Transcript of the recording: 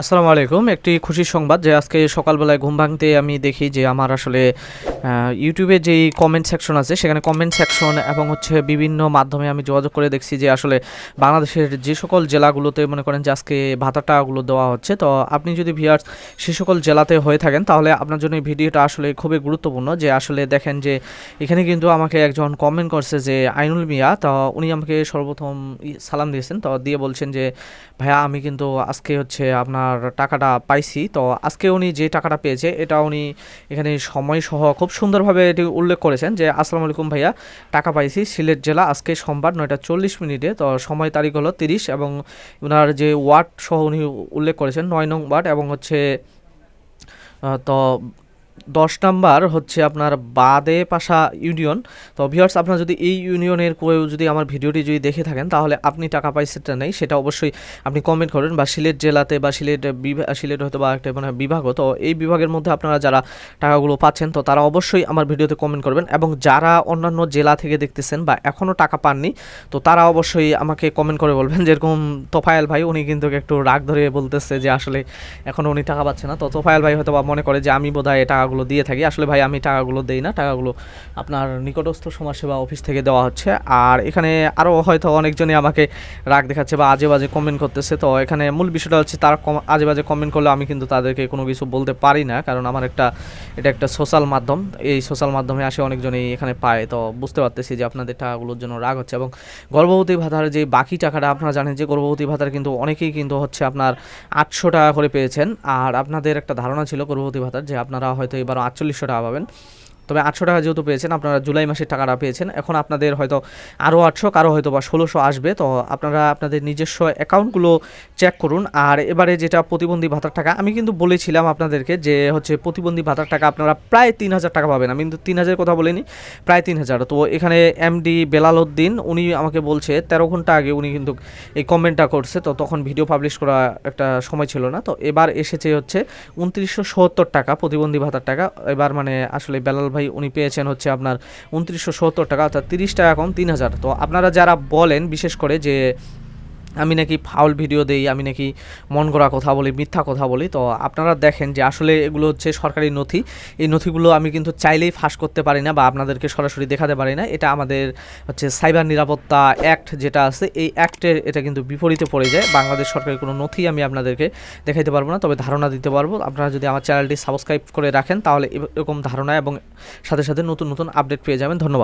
আসসালামু আলাইকুম। একটি খুশির সংবাদ যে আজকে সকালবেলায় ঘুম ভাঙতে আমি দেখি যে আমার আসলে ইউটিউবে যেই কমেন্ট সেকশন আছে, সেখানে কমেন্ট সেকশন এবং হচ্ছে বিভিন্ন মাধ্যমে আমি যোগাযোগ করে দেখছি যে আসলে বাংলাদেশের যে সকল জেলাগুলোতে মনে করেন যে আজকে ভাতাটাগুলো দেওয়া হচ্ছে। তো আপনি যদি ভিয়ার্স সে সকল জেলাতে হয়ে থাকেন, তাহলে আপনার জন্য এই ভিডিওটা আসলে খুবই গুরুত্বপূর্ণ যে আসলে দেখেন যে এখানে কিন্তু আমাকে একজন কমেন্ট করছে যে আইনুল মিয়া, তো উনি আমাকে সর্বপ্রথম সালাম দিয়েছেন। তো দিয়ে বলছেন যে, ভাইয়া, আমি কিন্তু আজকে হচ্ছে আপনার টাকাটা পাইছি। তো আজকে উনি যে টাকাটা পেয়েছে, এটা উনি এখানে সময় সহ খুব সুন্দরভাবে এটি উল্লেখ করেছেন যে, আসসালামু আলাইকুম ভাইয়া, টাকা পাইছি সিলেট জেলা আজকে সোমবার নয়টা চল্লিশ মিনিটে। তো সময় তারিখ হলো তিরিশ এবং ওনার যে ওয়ার্ড সহ উনি উল্লেখ করেছেন নয় নং ওয়ার্ড এবং হচ্ছে তো দশ নাম্বার হচ্ছে আপনার বাদে পাশা ইউনিয়ন। তো ভিউয়ার্স আপনার যদি এই ইউনিয়নের কেউ যদি আমার ভিডিওটি যদি দেখে থাকেন, তাহলে আপনি টাকা পাইছেটা নেই, সেটা অবশ্যই আপনি কমেন্ট করবেন বা সিলেট জেলাতে বা সিলেট সিলেট হয়তো বা একটা মানে বিভাগও তো এই বিভাগের মধ্যে আপনারা যারা টাকাগুলো পাচ্ছেন, তো তারা অবশ্যই আমার ভিডিওতে কমেন্ট করবেন এবং যারা অন্যান্য জেলা থেকে দেখতেছেন বা এখনও টাকা পাননি, তো তারা অবশ্যই আমাকে কমেন্ট করে বলবেন। যেরকম তোফায়েল ভাই, উনি কিন্তু একটু রাগ ধরে বলতেছে যে আসলে এখনও উনি টাকা পাচ্ছে না। তো তোফায়েল ভাই হয়তো বা মনে করে যে আমি বোধহয় এই টাকাগুলো দিয়ে থাকি। আসলে ভাই, আমি টাকাগুলো দেই না। টাকাগুলো আপনার নিকটস্থ সমাজসেবা অফিস থেকে দেওয়া হচ্ছে। আর এখানে আরও হয়তো অনেকজনই আমাকে রাগ দেখাচ্ছে বা আজে বাজে কমেন্ট করতেছে। তো এখানে মূল বিষয়টা হচ্ছে, তারা আজে বাজে কমেন্ট করলে আমি কিন্তু তাদেরকে কোনো কিছু বলতে পারি না। কারণ আমার একটা, এটা একটা সোশ্যাল মাধ্যম। এই সোশ্যাল মাধ্যমে আসে অনেকজনই এখানে পায়। তো বুঝতে পারতেছি যে আপনাদের টাকাগুলোর জন্য রাগ হচ্ছে। এবং গর্ভবতী ভাতার যে বাকি টাকাটা, আপনারা জানেন যে গর্ভবতী ভাতার কিন্তু অনেকেই কিন্তু হচ্ছে আপনার আটশো টাকা করে পেয়েছেন। আর আপনাদের একটা ধারণা ছিল গর্ভবতী ভাতার, যে আপনারা হয়তো এবার আটচল্লিশশো টাকা পাবেন। তবে আটশো টাকা যেহেতু পেয়েছেন, আপনারা জুলাই মাসের টাকাটা পেয়েছেন। এখন আপনাদের হয়তো আরও আটশো, কারও হয়তো বা ষোলোশো আসবে। তো আপনারা আপনাদের নিজস্ব অ্যাকাউন্টগুলো চেক করুন। আর এবারে যেটা প্রতিবন্ধী ভাতার টাকা, আমি কিন্তু বলেছিলাম আপনাদেরকে যে হচ্ছে প্রতিবন্ধী ভাতার টাকা আপনারা প্রায় তিন হাজার টাকা পাবেন। আমি কিন্তু তিন হাজার কথা বলিনি, প্রায় তিন হাজার। তো এখানে এমডি বেলাল উদ্দিন উনি আমাকে বলছে, তেরো ঘণ্টা আগে উনি কিন্তু এই কমেন্টটা করছে। তো তখন ভিডিও পাবলিশ করা একটা সময় ছিল না। তো এবার এসেছে হচ্ছে উনত্রিশশো সত্তর টাকা প্রতিবন্ধী ভাতার টাকা। এবার মানে আসলে বেলাল ভাই উনি পেয়েছেন হচ্ছে আপনার উনত্রিশশো সত্তর টাকা, অর্থাৎ তিরিশ টাকা এখন তিন হাজার। তো আপনারা যারা বলেন, বিশেষ করে যে আমি নাকি ফাউল ভিডিও দেই, আমি নাকি মন গড়া কথা বলি, মিথ্যা কথা বলি। তো আপনারা দেখেন যে আসলে এগুলো হচ্ছে সরকারি নথি। এই নথিগুলো আমি কিন্তু চাইলেই ফাঁস করতে পারি না বা আপনাদেরকে সরাসরি দেখাতে পারি না। এটা আমাদের হচ্ছে সাইবার নিরাপত্তা অ্যাক্ট যেটা আছে, এই অ্যাক্টের এটা কিন্তু বিপরীতে পড়ে যায়। বাংলাদেশ সরকারের কোনো নথি আমি আপনাদেরকে দেখাইতে পারব না, তবে ধারণা দিতে পারব। আপনারা যদি আমার চ্যানেলটি সাবস্ক্রাইব করে রাখেন, তাহলে এরকম ধারণা এবং সাথে সাথে নতুন নতুন আপডেট পেয়ে যাবেন। ধন্যবাদ।